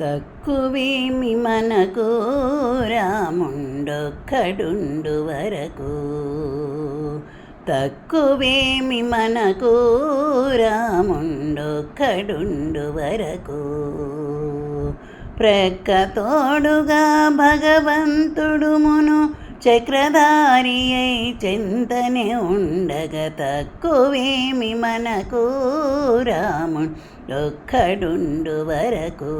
తక్కువేమి మనకు? రాముండొక్కడుండు వరకు. తక్కువేమి మనకు? రాముండొక్కడుండు వరకు. ప్రక్క తోడుగా భగవంతుడు మును చక్రధారి అయి చింతనే ఉండగ తక్కువేమి మనకు? రాముడు ఒక్కడుండు వరకు.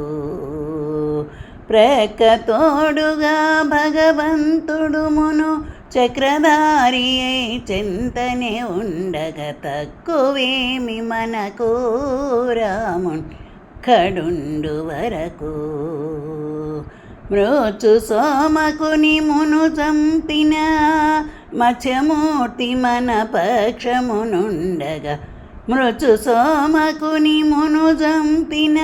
ప్రక్కతోడుగా భగవంతుడు మును చక్రధారి అయి చింతనే ఉండగ తక్కువేమి మనకు? రాముడు కడుండు వరకు. మృచు సోమకుని మును చంపిన మత్స్యమూర్తి మన పక్షమునుండగా మృచు సోమకుని మును చంపిన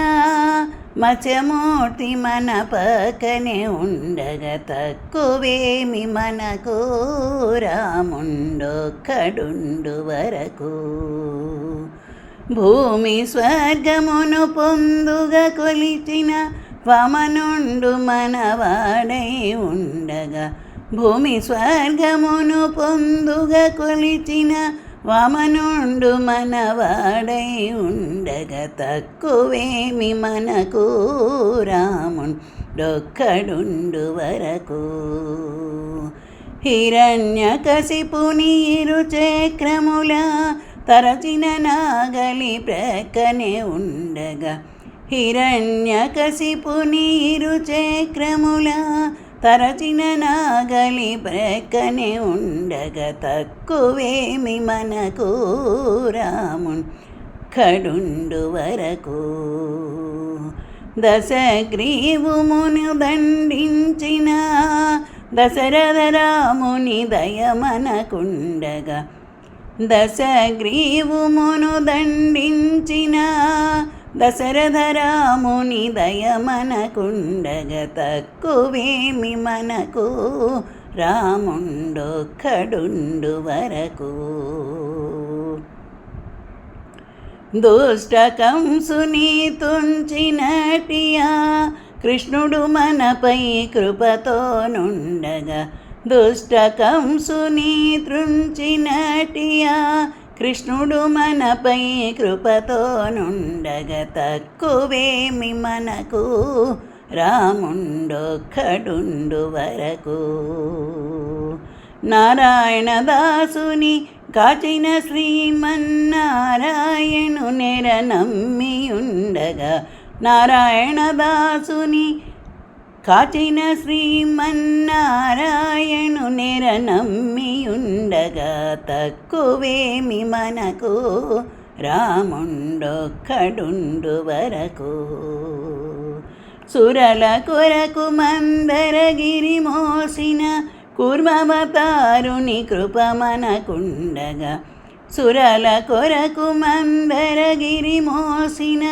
మత్స్యమూర్తి మన పక్కనే ఉండగా. తక్కువేమి మనకు కడుండు వరకు. భూమి స్వర్గమును పొందుగా కొలిచిన వమనుండు మనవాడై ఉండగా భూమి స్వర్గమును పొందుగా కొలిచిన వమనుండు మనవాడై ఉండగా తక్కువేమి మనకు రాముండొక్కడుండు వరకు. హిరణ్యకశిపుని ఇరు చక్రముల తరచిన నాగలి ప్రక్కనే ఉండగా హిరణ్యకశిపుని ఇరు చక్రముల తరచిన నాగలి ప్రక్కనే ఉండగా తక్కువేమి మనకు రామున్ కడుండు వరకు. దశగ్రీవుమును దండించిన దశరథ రాముని దయమనకుండగా దశగ్రీవుమును దండించిన దశరథ రాముని దయమనకుండగ తక్కువేమి మనకు రాముండొక్కడుండు వరకు. దుష్టకం కంసుని తుంచినటియా? కృష్ణుడు మనపై కృపతో నుండగా. దుష్టకం కంసుని త్రుంచినటియా కృష్ణుడు మనపై కృపతో నుండగ తక్కువేమి మనకు రాముండొక్కడుండు వరకు. నారాయణదాసుని కాచిన శ్రీమన్నారాయణు నెర నమ్మియుండగా ఉండగా నారాయణదాసుని కాచిన శ్రీమన్నారాయణు నెర నమ్మియుండగా తక్కువేమి మనకు రాముండొక్కడుండు వరకు. సురల కొరకు మందరగిరి మోసిన కుర్మవతారుని కృప మనకుండగా సురల కొరకు మందరగిరి మోసిన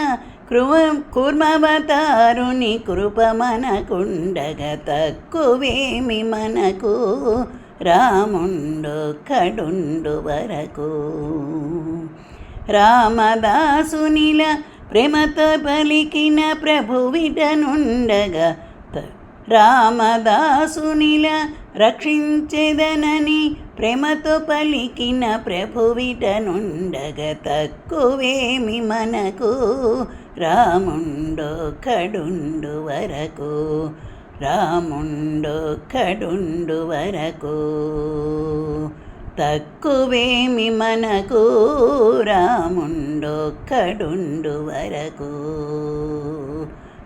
కృమ కూర్మవతారుని కృప మనకుండగ తక్కువేమి మనకు. రాముండు కడుండు వరకు. రామదాసునిల ప్రేమతో పలికిన ప్రభువిటనుండగా రామదాసునిల రక్షించెదనని ప్రేమతో పలికిన ప్రభువిటనుండగ తక్కువేమి మనకు. రాముండొక్కడుండు వరకు రాముండొక్కడుండు వరకు. తక్కువేమి మనకు రాముండొక్కడుండు వరకు.